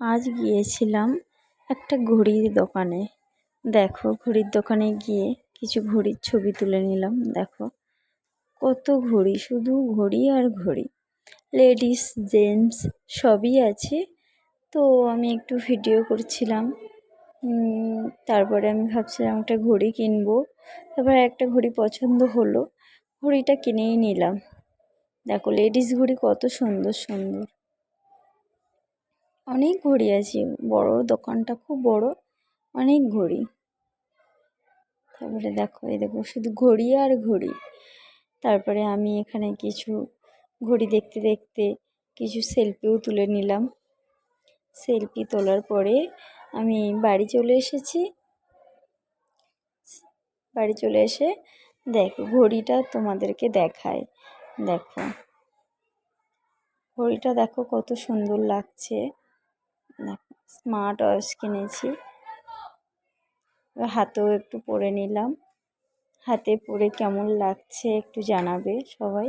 আজ গিয়েছিলাম একটা ঘড়ির দোকানে। দেখো, ঘড়ির দোকানে গিয়ে কিছু ঘড়ির ছবি তুলে নিলাম, দেখো। কত ঘড়ি, শুধু ঘড়ি আর ঘড়ি। লেডিস, জেন্টস, সবই আছে। তো আমি একটু ভিডিও করছিলাম। তারপরে আমি ভাবছিলাম একটা ঘড়ি কিনবো। তারপরে একটা ঘড়ি পছন্দ হলো। ঘড়িটা কিনেই নিলাম। দেখো, লেডিস ঘড়ি কত সুন্দর সুন্দর। অনেক ঘড়ি আছে। বড় দোকানটা খুব বড়, অনেক ঘড়ি। তারপরে দেখো, এই দেখো, শুধু ঘড়ি আর ঘড়ি। তারপরে আমি এখানে কিছু ঘড়ি দেখতে দেখতে কিছু সেলফিও তুলে নিলাম। সেলফি তোলার পরে আমি বাড়ি চলে এসেছি। বাড়ি চলে এসে দেখো, ঘড়িটা তোমাদেরকে দেখায়। দেখো, ঘড়িটা দেখো কত সুন্দর লাগছে। স্মার্ট ওয়াচ কিনেছি। হাতেও একটু পরে নিলাম। হাতে পরে কেমন লাগছে একটু জানাবে সবাই।